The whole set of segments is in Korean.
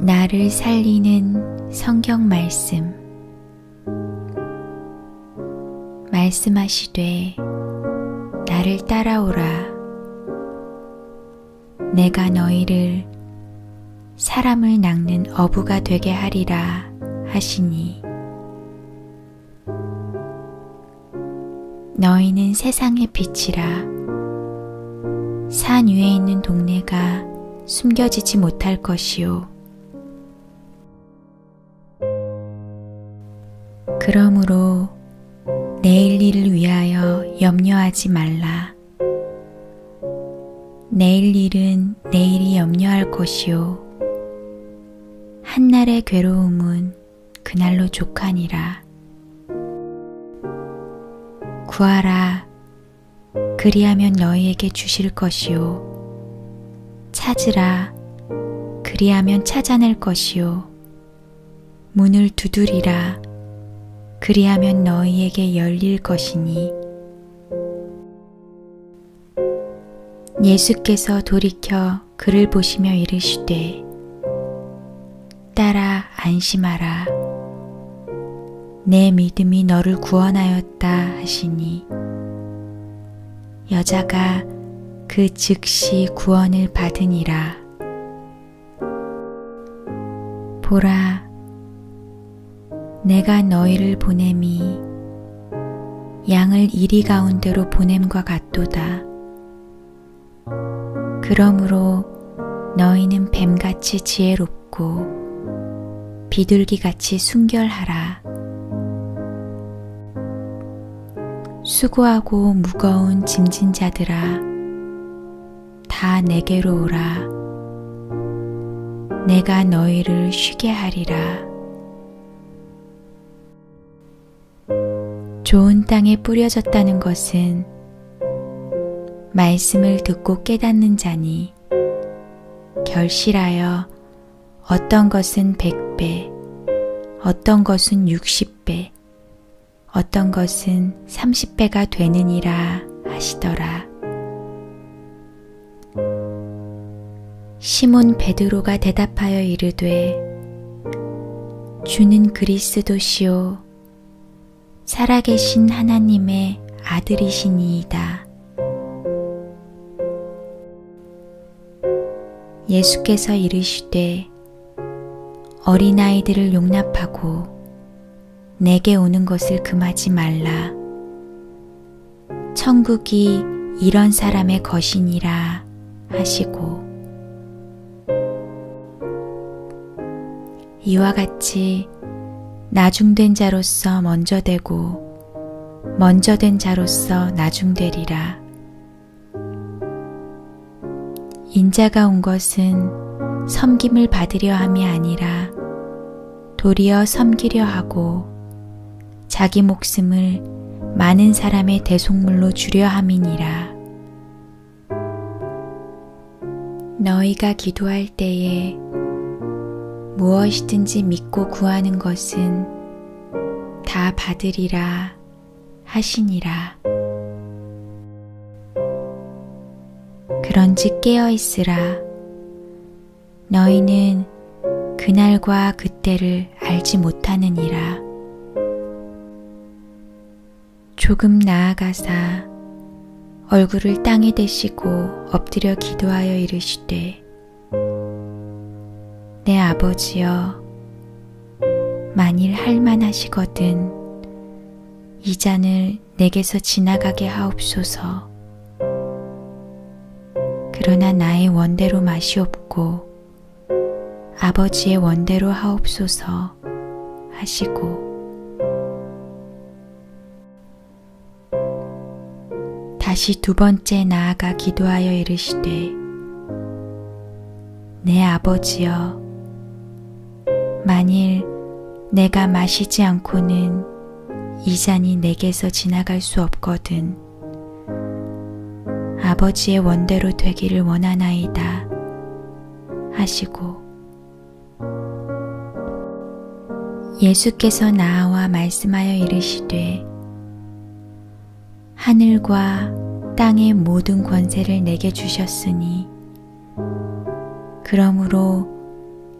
나를 살리는 성경 말씀. 말씀하시되, 나를 따라오라. 내가 너희를 사람을 낚는 어부가 되게 하리라 하시니, 너희는 세상의 빛이라. 산 위에 있는 동네가 숨겨지지 못할 것이요. 그러므로 내일 일을 위하여 염려하지 말라. 내일 일은 내일이 염려할 것이요. 한날의 괴로움은 그날로 족하니라. 구하라. 그리하면 너희에게 주실 것이요. 찾으라. 그리하면 찾아낼 것이요. 문을 두드리라. 그리하면 너희에게 열릴 것이니 예수께서 돌이켜 그를 보시며 이르시되 따라 안심하라 내 믿음이 너를 구원하였다 하시니 여자가 그 즉시 구원을 받으니라 보라 내가 너희를 보냄이 양을 이리 가운데로 보냄과 같도다. 그러므로 너희는 뱀같이 지혜롭고 비둘기같이 순결하라. 수고하고 무거운 짐진 자들아, 다 내게로 오라. 내가 너희를 쉬게 하리라. 좋은 땅에 뿌려졌다는 것은 말씀을 듣고 깨닫는 자니 결실하여 어떤 것은 백배, 어떤 것은 육십 배, 어떤 것은 삼십 배가 되느니라 하시더라. 시몬 베드로가 대답하여 이르되 주는 그리스도시요 살아계신 하나님의 아들이시니이다. 예수께서 이르시되 어린아이들을 용납하고 내게 오는 것을 금하지 말라. 천국이 이런 사람의 것이니라 하시고 이와 같이 나중된 자로서 먼저 되고 먼저 된 자로서 나중되리라. 인자가 온 것은 섬김을 받으려 함이 아니라 도리어 섬기려 하고 자기 목숨을 많은 사람의 대속물로 주려 함이니라. 너희가 기도할 때에 무엇이든지 믿고 구하는 것은 다 받으리라 하시니라. 그런즉 깨어 있으라. 너희는 그날과 그때를 알지 못하느니라. 조금 나아가사 얼굴을 땅에 대시고 엎드려 기도하여 이르시되 내 아버지여 만일 할만하시거든 이 잔을 내게서 지나가게 하옵소서. 그러나 나의 원대로 마시옵고 아버지의 원대로 하옵소서 하시고. 다시 두 번째 나아가 기도하여 이르시되 내 아버지여 만일 내가 마시지 않고는 이 잔이 내게서 지나갈 수 없거든. 아버지의 원대로 되기를 원하나이다. 하시고 예수께서 나와 말씀하여 이르시되 하늘과 땅의 모든 권세를 내게 주셨으니 그러므로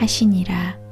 하시니라.